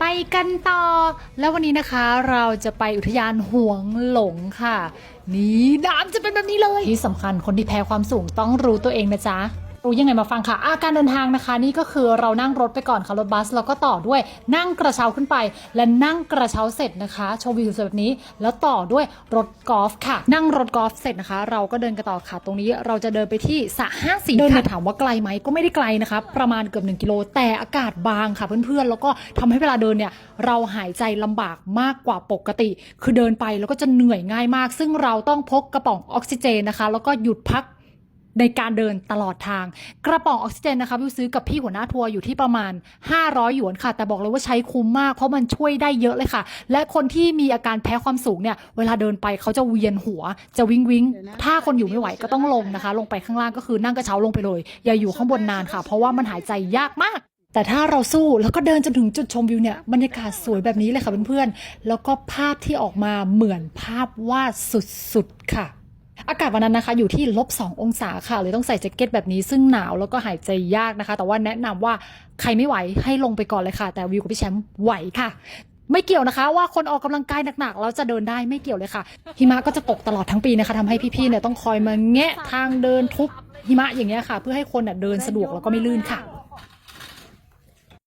ไปกันต่อ แล้ววันนี้นะคะเราจะไปอุทยานหวงหลงค่ะ นี่น้ำจะเป็นแบบนี้เลย ที่สำคัญคนที่แพ้ความสูงต้องรู้ตัวเองนะจ๊ะ รู้ยังไงมาฟังค่ะอาการเดินทางนะคะ นี่ก็คือเรานั่งรถไปก่อนค่ะรถบัสแล้วก็ต่อด้วยนั่งกระเช้าขึ้นไป และนั่งกระเช้าเสร็จนะคะชมวิวสวยแบบนี้ แล้วต่อด้วยรถกอล์ฟค่ะ นั่งรถกอล์ฟเสร็จนะคะ เราก็เดินกันต่อค่ะ ตรงนี้เราจะเดินไปที่สระห้าสีเดินเนี่ยถามว่าไกลไหมก็ไม่ได้ไกลนะคะประมาณเกือบ1กิโลแต่อากาศบางค่ะเพื่อนๆแล้วก็ทำให้เวลาเดินเนี่ยเราหายใจลำบากมากกว่าปกติ คือเดินไปแล้วก็จะเหนื่อยง่ายมาก ซึ่งเราต้องพกกระป๋องออกซิเจนนะคะ แล้วก็หยุดพัก ในการเดินตลอดทาง กระป๋องออกซิเจนนะคะวิวซื้อกับพี่หัวหน้าทัวร์อยู่ที่ประมาณ 500 หยวนค่ะ แต่บอกเลยว่าใช้คุ้มมาก เพราะมันช่วยได้เยอะเลยค่ะ และคนที่มีอาการแพ้ความสูงเนี่ย เวลาเดินไปเขาจะเวียนหัว จะวิงวิงถ้าคนอยู่ไม่ไหวก็ต้องลงนะคะ ลงไปข้างล่างก็คือนั่งกระเช้าลงไปเลย อย่าอยู่ข้างบนนานค่ะ เพราะว่ามันหายใจยากมากแต่ถ้าเราสู้แล้วก็เดินจนถึงจุดชมวิวเนี่ยบรรยากาศสวยแบบนี้เลยค่ะเพื่อนๆ แล้วก็ภาพที่ออกมาเหมือนภาพวาดสุดๆ ค่ะ อากาศวันนั้นนะคะอยู่ที่ลบ2องศาค่ะเลยต้องใส่แจ็คเก็ตแบบนี้ซึ่งหนาวแล้วก็หายใจยากนะคะ แต่ว่าแนะนำว่าใครไม่ไหวให้ลงไปก่อนเลยค่ะ แต่วิวกับพี่แชมป์ไหวค่ะไม่เกี่ยวนะคะว่าคนออกกำลังกายหนักๆแล้วจะเดินได้ไม่เกี่ยวเลยค่ะ หิมะก็จะตกตลอดทั้งปีนะคะทำให้พี่ๆเนี่ยต้องคอยมาแงะทางเดินทุบหิมะอย่างเงี้ยค่ะ เพื่อให้คนน่ะเดินสะดวกแล้วก็ไม่ลื่นค่ะ